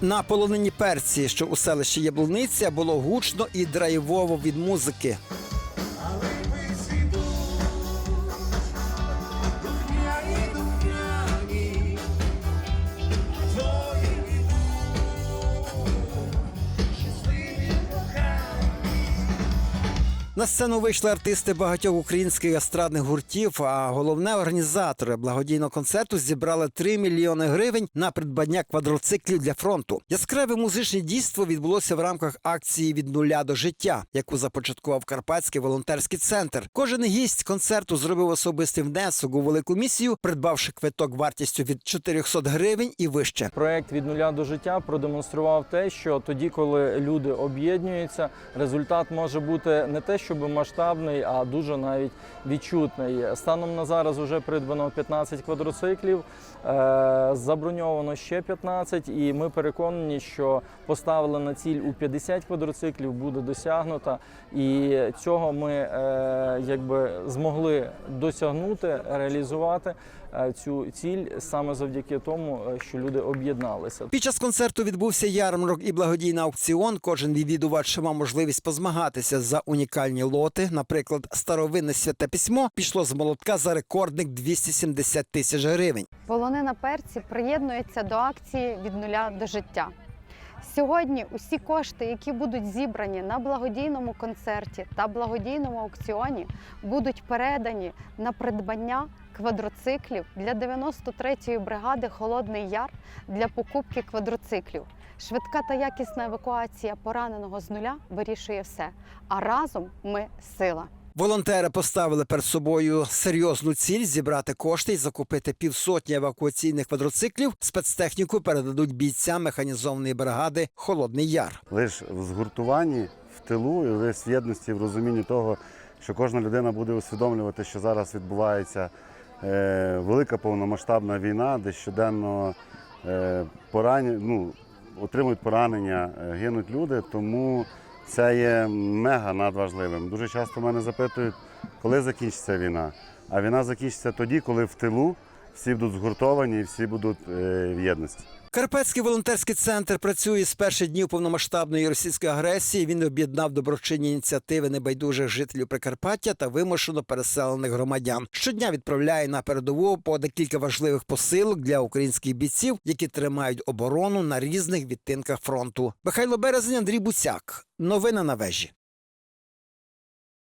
На полонині перці, що у селищі Яблуниця, було гучно і драйвово від музики. На сцену вийшли артисти багатьох українських естрадних гуртів. А головне організатори благодійного концерту зібрали 3 мільйони гривень на придбання квадроциклів для фронту. Яскраве музичне дійство відбулося в рамках акції від нуля до життя, яку започаткував Карпатський волонтерський центр. Кожен гість концерту зробив особистий внесок у велику місію, придбавши квиток вартістю від 400 гривень і вище. Проект від нуля до життя продемонстрував те, що тоді, коли люди об'єднуються, результат може бути не те, щоб масштабний, а дуже навіть відчутний. Станом на зараз вже придбано 15 квадроциклів, е, заброньовано ще 15, і ми переконані, що поставили на ціль у 50 квадроциклів буде досягнуто. І цього ми е, якби змогли досягнути, реалізувати е, цю ціль саме завдяки тому, що люди об'єдналися. Під час концерту відбувся ярмарок і благодійний аукціон. Кожен відвідувач мав можливість позмагатися за унікальні лоти. Наприклад, старовинне святе письмо пішло з молотка за рекордних 270 тисяч гривень. Полонина перці приєднується до акції від нуля до життя. Сьогодні усі кошти, які будуть зібрані на благодійному концерті та благодійному аукціоні, будуть передані на придбання квадроциклів для 93-ї бригади Холодний Яр для покупки квадроциклів. Швидка та якісна евакуація пораненого з нуля вирішує все. А разом ми сила. Волонтери поставили перед собою серйозну ціль зібрати кошти і закупити півсотні евакуаційних квадроциклів. Спецтехніку передадуть бійцям механізованої бригади Холодний Яр. лише в згуртуванні, в тилу і лише в єдності, в розумінні того, що кожна людина буде усвідомлювати, що зараз відбувається е, велика повномасштабна війна, де щоденно е, порані, ну, отримують поранення, е, гинуть люди. Тому це є мега надважливим. Дуже часто мене запитують, коли закінчиться війна. А війна закінчиться тоді, коли в тилу всі будуть згуртовані і всі будуть е, в єдності. Карпатський волонтерський центр працює з перших днів повномасштабної російської агресії. Він об'єднав доброчинні ініціативи небайдужих жителів Прикарпаття та вимушено переселених громадян. Щодня відправляє на передову по декілька важливих посилок для українських бійців, які тримають оборону на різних відтинках фронту. Михайло Березень, Андрій Буцяк. Новини на вежі.